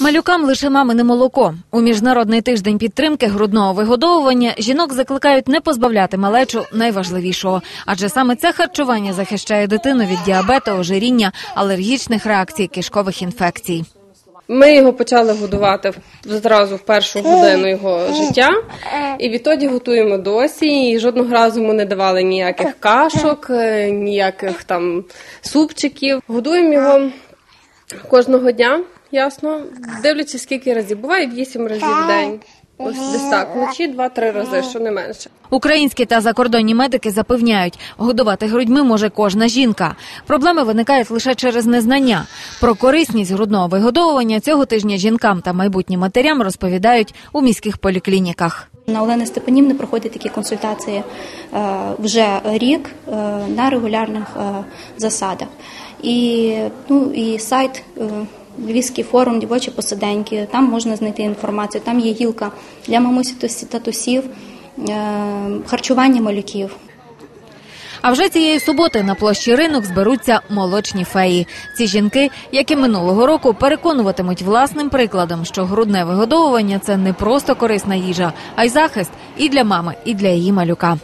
Малюкам лише мамине молоко. У міжнародний тиждень підтримки грудного вигодовування жінок закликають не позбавляти малечу найважливішого, адже саме це харчування захищає дитину від діабету, ожиріння, алергічних реакцій, кишкових інфекцій. Ми його почали годувати зразу в першу годину його життя, і відтоді готуємо досі. І жодного разу ми не давали ніяких кашок, е, ніяких там супчиків. Годуємо його кожного дня, ясно. Дивлячись, скільки разів. Буває вісім разів в день. Ось десь так, вночі два-три рази, що не менше. Українські та закордонні медики запевняють, годувати грудьми може кожна жінка. Проблеми виникають лише через незнання. Про корисність грудного вигодовування цього тижня жінкам та майбутнім матерям розповідають у міських поліклініках. На Олени Степанівни проходять такі консультації е, вже рік е, на регулярних е, засадах. І, ну, і сайт е, Львівський форум дівочі посиденьки, там можна знайти інформацію, там є гілка для мамусі та татусів, е, харчування малюків. А вже цієї суботи на площі ринок зберуться молочні феї. Ці жінки, як і минулого року, переконуватимуть власним прикладом, що грудне вигодовування це не просто корисна їжа, а й захист і для мами, і для її малюка.